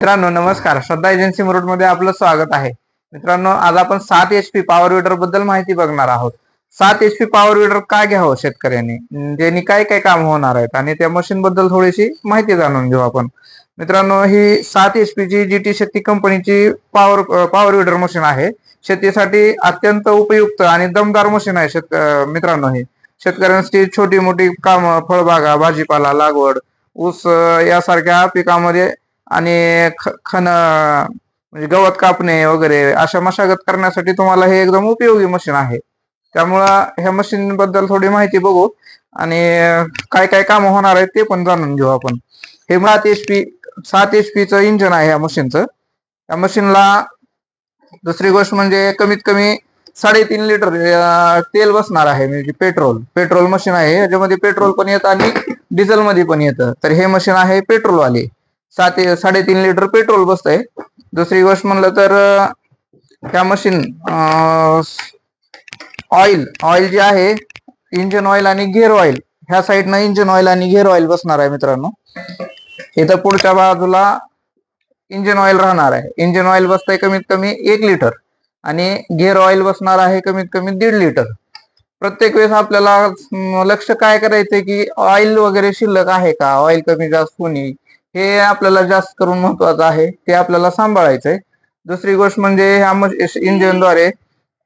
मित्रांनो नमस्कार. श्रद्धा एजन्सी मुरुडमध्ये आपलं स्वागत आहे. मित्रांनो आज आपण सात एच पी पॉवर विडरबद्दल माहिती बघणार आहोत. सात एच पी पॉवर विडर काय घ्यावं शेतकऱ्यांनी? ज्यांनी काय काय काम होणार आहेत? आणि त्या मशीन बद्दल थोडीशी माहिती जाणून घेऊ आपण. मित्रांनो ही सात एच पीची जी टी शक्ती कंपनीची पॉवर पॉवर विडर मशीन आहे. शेतीसाठी अत्यंत उपयुक्त आणि दमदार मशीन आहे शेत मित्रांनो ही. शेतकऱ्यांसाठी छोटी मोठी कामं फळबागा भाजीपाला लागवड ऊस यासारख्या पिकामध्ये आणि ख- खण म्हणजे गवत कापणे वगैरे अशा मशागत करण्यासाठी तुम्हाला हे एकदम उपयोगी मशीन आहे. त्यामुळं ह्या मशीन बद्दल थोडी माहिती बघू आणि काय काय काम होणार आहेत ते पण जाणून घेऊ आपण. हे सात एच पी सात एच च इंजन आहे या मशीनचं या मशीनला दुसरी गोष्ट म्हणजे कमीत कमी साडेतीन लिटर तेल बसणार आहे. म्हणजे पेट्रोल पेट्रोल मशीन आहे. याच्यामध्ये पेट्रोल पण येतं आणि डिझेल मध्ये पण येतं. तर हे मशीन आहे पेट्रोलवाले सात साडेतीन लिटर पेट्रोल बसतंय. दुसरी गोष्ट म्हणलं तर त्या ह्या मशीन ऑइल ऑइल जे आहे इंजन ऑइल आणि गेअर ऑइल ह्या साईडनं इंजन ऑइल आणि गेअर ऑइल बसणार आहे मित्रांनो. इथं पुढच्या बाजूला इंजन ऑइल राहणार आहे. इंजन ऑइल बसतंय कमीत कमी एक लिटर आणि गेअर ऑइल बसणार आहे कमीत कमी दीड लिटर. प्रत्येक वेळेस आपल्याला लक्ष काय करायचंय की ऑइल वगैरे शिल्लक आहे का? ऑइल कमी जास्त होणे हे आपल्याला जास्त करून महत्वाचं आहे ते आपल्याला सांभाळायचंय. दुसरी गोष्ट म्हणजे ह्या इंजिनद्वारे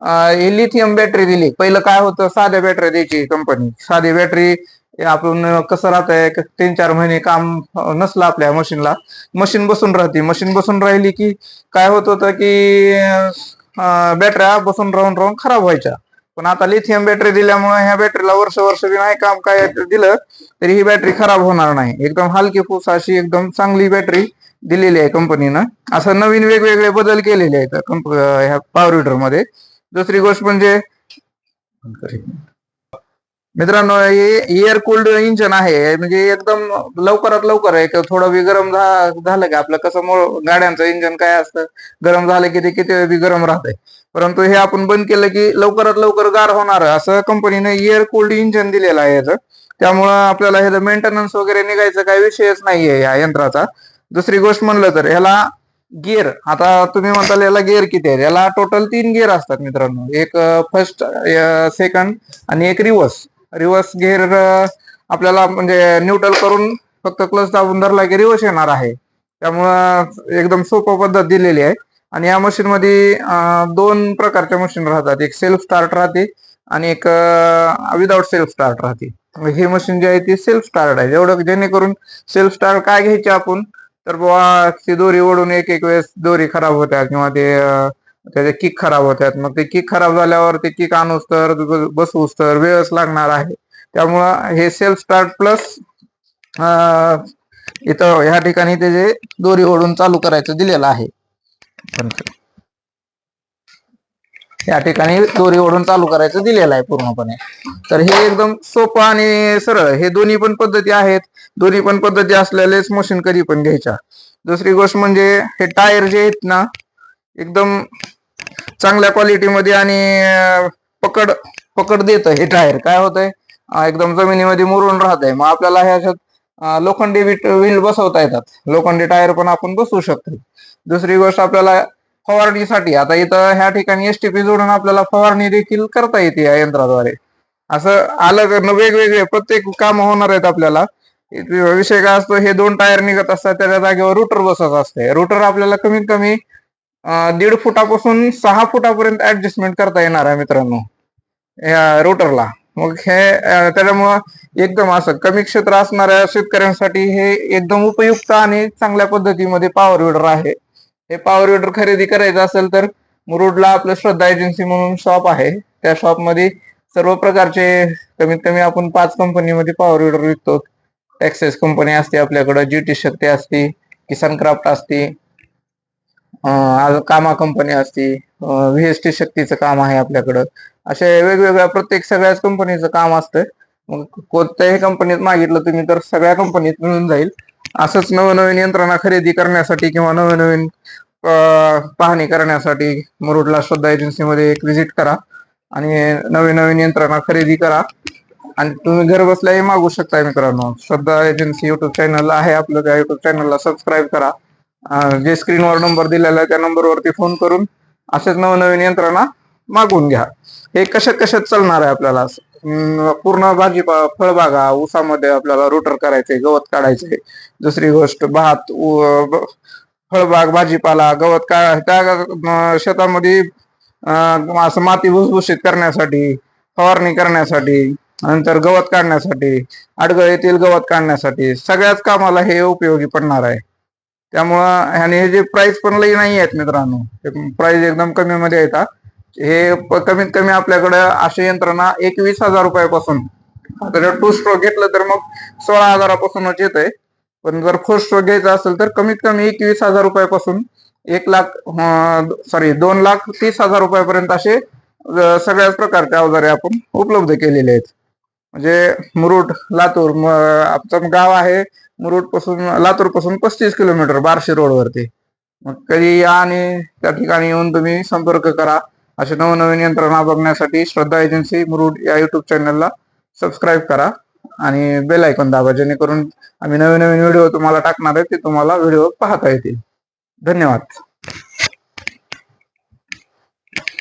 हे लिथियम बॅटरी दिली. पहिलं काय होतं? साध्या बॅटरी द्यायची कंपनी साधी बॅटरी आपण कसं राहतंय? तीन चार महिने काम नसलं आपल्या मशीनला मशीन बसून राहते. मशीन बसून राहिली की काय होत होतं की बॅटऱ्या बसून राहून राहून खराब व्हायच्या. पण आता लिथियम बॅटरी दिल्यामुळे ह्या बॅटरीला वर्ष वर्ष नाही काम काय दिलं तरी ही बॅटरी खराब होणार नाही. एकदम हलकी फुस अशी एकदम चांगली बॅटरी दिलेली आहे कंपनीनं असं नवीन वेगवेगळे बदल केलेले आहेत कंप ह्या पॉवर विडरमध्ये. दुसरी गोष्ट म्हणजे मित्रांनो हे एअर कोल्ड इंजन आहे. म्हणजे एकदम लवकरात लवकर आहे थोडं बी गरम झालं की आपलं कसं गाड्यांचं इंजन काय असतं? गरम झालं की ते किती वेळ बी गरम राहतंय. परंतु हे आपण बंद केलं की लवकरात लवकर गार होणार असं कंपनीने एअर कोल्ड इंजन दिलेलं आहे याचं. त्यामुळं आपल्याला ह्याचं मेंटेनन्स वगैरे निघायचं काही विषयच नाहीये या यंत्राचा. दुसरी गोष्ट म्हणलं तर ह्याला गिअर आता तुम्ही म्हणताल याला गिअर किती आहेत? याला टोटल तीन गिअर असतात मित्रांनो. एक फर्स्ट सेकंड आणि एक रिवर्स रिव्हर्स गिअर आपल्याला म्हणजे न्यूट्रल करून फक्त क्लच दाबून धरला की रिवर्स येणार आहे. त्यामुळं एकदम सोपं पद्धत दिलेली आहे. आणि या मशीन मध्ये दोन प्रकारच्या मशीन राहतात. एक सेल्फ स्टार्ट राहते आणि एक विदाउट सेल्फ स्टार्ट राहते. ही मशीन जी आहे ती सेल्फ स्टार्ट आहे. जेवढं जेणेकरून सेल्फ स्टार्ट काय घ्यायचे आपण? तर बुवा ती दोरी ओढून एक एक वेळेस दोरी खराब होत्या किंवा ते त्याचे किक खराब होतात. मग ते किक खराब झाल्यावर ते किक आणूस तर बसवूस तर वेळच लागणार आहे. त्यामुळं हे सेल्फ स्टार्ट प्लस इथं ह्या ठिकाणी त्याचे दोरी ओढून चालू करायचं दिलेलं आहे. या ठिकाणी दोरी ओढून चालू करायचं दिलेलं आहे पूर्णपणे. तर हे एकदम सोपं आणि सरळ हे दोन्ही पण पद्धती आहेत. दोन्ही पण पद्धती असलेलेच मशीन कधी पण घ्यायच्या. दुसरी गोष्ट म्हणजे हे टायर जे आहेत ना एकदम चांगल्या क्वालिटीमध्ये आणि पकड पकड देत हे टायर. काय होतंय? एकदम जमिनीमध्ये मुरून राहत आहे मग आपल्याला ह्याच्यात लोखंडी व्हील बसवता येतात. लोखंडी टायर पण आपण बसवू शकतो. दुसरी गोष्ट आपल्याला फवारणीसाठी आता इथं ह्या ठिकाणी एसटीपी जोडून आपल्याला फवारणी देखील करता येते या यंत्राद्वारे. असं आलं तर वेगवेगळे प्रत्येक काम होणार आहेत आपल्याला. विषय काय असतो हे दोन टायर निघत असतात त्याच्या जागेवर रुटर बसत असते. रुटर आपल्याला कमीत कमी दीड फुटापासून सहा फुटापर्यंत ऍडजस्टमेंट करता येणार आहे मित्रांनो या रोटरला मग हे त्याच्यामुळं एकदम असं कमी क्षेत्र असणाऱ्या शेतकऱ्यांसाठी हे एकदम उपयुक्त आणि चांगल्या पद्धतीमध्ये पॉवर विडर आहे. हे पॉवर विडर खरेदी करायचं असेल तर मुरुडला आपलं श्रद्धा एजन्सी म्हणून शॉप आहे. त्या शॉपमध्ये सर्व प्रकारचे कमीत कमी आपण पाच कंपनीमध्ये पॉवर विडर विकतो. ॲक्सेस कंपनी असते आपल्याकडं जी टी शक्ती असते किसान क्राफ्ट असते कामा कंपनी असते व्ही एस टी शक्तीचं काम आहे आपल्याकडं. असे वेगवेगळ्या प्रत्येक सगळ्याच कंपनीचं काम असतं मग कोणत्याही कंपनीत मागितलं तुम्ही तर सगळ्या कंपनीत मिळून जाईल. असंच नवनवीन यंत्रणा खरेदी करण्यासाठी किंवा नवनवीन पाहणी करण्यासाठी मुरुडला श्रद्धा एजन्सीमध्ये एक व्हिजिट करा आणि नवीन नवीन यंत्रणा खरेदी करा. आणि तुम्ही घर बसल्याही मागू शकता मित्रांनो. श्रद्धा एजन्सी युट्यूब चॅनल आहे आपलं त्या युट्यूब चॅनलला सबस्क्राईब करा. जे स्क्रीनवर नंबर दिलेला आहे त्या नंबरवरती फोन करून असेच नवनवीन यंत्रणा मागवून घ्या. हे कशात कशात चालणार आहे आपल्याला? पूर्ण भाजीपा फळबागा ऊसामध्ये आपल्याला रोटर करायचंय गवत काढायचंय. दुसरी गोष्ट भात फळबाग भाजीपाला गवत का त्या शेतामध्ये असं माती भुसभुशीत करण्यासाठी फवारणी करण्यासाठी नंतर गवत काढण्यासाठी आडगळ येथील गवत काढण्यासाठी सगळ्याच कामाला हे उपयोगी पडणार आहे. त्यामुळं ह्याने हे जे प्राइस पण लई नाही आहेत मित्रांनो. प्राइस एकदम कमी मध्ये येतात हे. कमीत कमी आपल्याकडे अशी यंत्रणा एकवीस हजार रुपयापासून. आता टू स्ट्रोक घेतलं तर मग सोळा हजारापासूनच येत आहे पण जर फोर स्ट्रोक घ्यायचा असेल तर कमीत कमी एकवीस हजार रुपयापासून एक लाख सॉरी दोन लाख तीस हजार रुपयापर्यंत असे सगळ्याच प्रकारचे अवजारे आपण उपलब्ध केलेले आहेत. म्हणजे मुरुड लातूर आमचं गाव आहे मुरुडपासून लातूरपासून पस्तीस किलोमीटर बार्शी रोडवरती मग कधी या आणि त्या ठिकाणी येऊन तुम्ही संपर्क करा. असे नवनवीन यंत्रणा बघण्यासाठी श्रद्धा एजन्सी मुरुड या युट्यूब चॅनलला सबस्क्राईब करा आणि बेल ऐकून दाबा जेणेकरून आम्ही नवीन नवीन व्हिडिओ तुम्हाला टाकणार आहे ते तुम्हाला व्हिडिओ पाहता येतील. धन्यवाद.